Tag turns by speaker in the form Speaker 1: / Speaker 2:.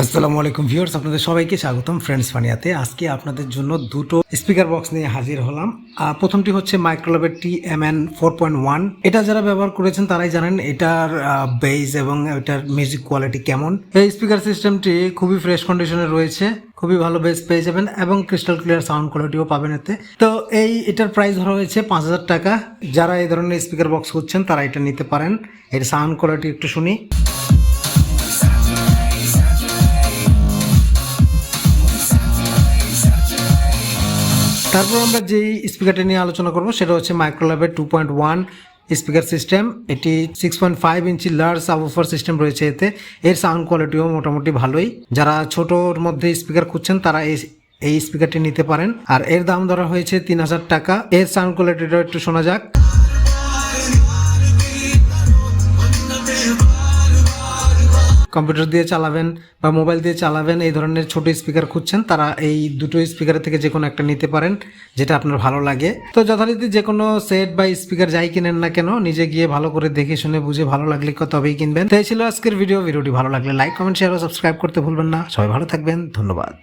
Speaker 1: আসসালামু আলাইকুম ভিউয়ার্স, আপনাদের সবাইকে স্বাগতম ফ্রেন্ডস ফানিয়াতে। আজকে আপনাদের জন্য দুটো স্পিকার বক্স নিয়ে হাজির হলাম। প্রথমটি হচ্ছে মাইক্রোলাবের T M N four point one. এটা যারা ব্যবহার করেছেন, তারাই জানেন এটার বেস এবং এটার মিউজিক কোয়ালিটি কেমন। এই স্পিকার সিস্টেমটি খুবই ফ্রেশ কন্ডিশনে রয়েছে। খুবই ভালো বেস পেয়ে যাবেন এবং ক্রিস্টাল ক্লিয়ার সাউন্ড কোয়ালিটিও পাবেন এতে। তো এই এটার প্রাইস ধরা হয়েছে পাঁচ হাজার টাকা। যারা এই ধরনের স্পিকার বক্স করছেন তারা এটা নিতে পারেন। এর সাউন্ড কোয়ালিটি একটু শুনি। তারপর আমরা যেই স্পিকারটা নিয়ে আলোচনা করব, সেটা হচ্ছে মাইক্রোল্যাবের two point one speaker system, এটি six point five inch large subwoofer system রয়েছে এতে। এর সাউন্ড কোয়ালিটিও মোটামুটি ভালোই। যারা ছোটোর মধ্যে স্পিকার খুঁজছেন, তারা এই এই স্পিকারটি নিতে পারেন। আর এর দাম ধরা হয়েছে তিন হাজার টাকা। এর সাউন্ড কোয়ালিটিটাও একটু শোনা যাক। কম্পিউটার দিয়ে চালাবেন বা মোবাইল দিয়ে চালাবেন, এই ধরনের ছোট স্পিকার খুঁজছেন, তারা এই দুটো স্পিকার থেকে যে কোনো একটা নিতে পারেন, যেটা আপনার ভালো লাগে। তো যথারীতি যে কোনো সেট বা স্পিকার যাই কিনেন না কেন, নিজে গিয়ে ভালো করে দেখে শুনে বুঝে ভালো লাগলে তবেই কিনবেন। তো এই ছিল আজকের ভিডিও। ভিডিওটি ভালো লাগলে লাইক, কমেন্ট শেয়ার ও সাবস্ক্রাইব করতে ভুলবেন না। সবাই ভালো থাকবেন। ধন্যবাদ।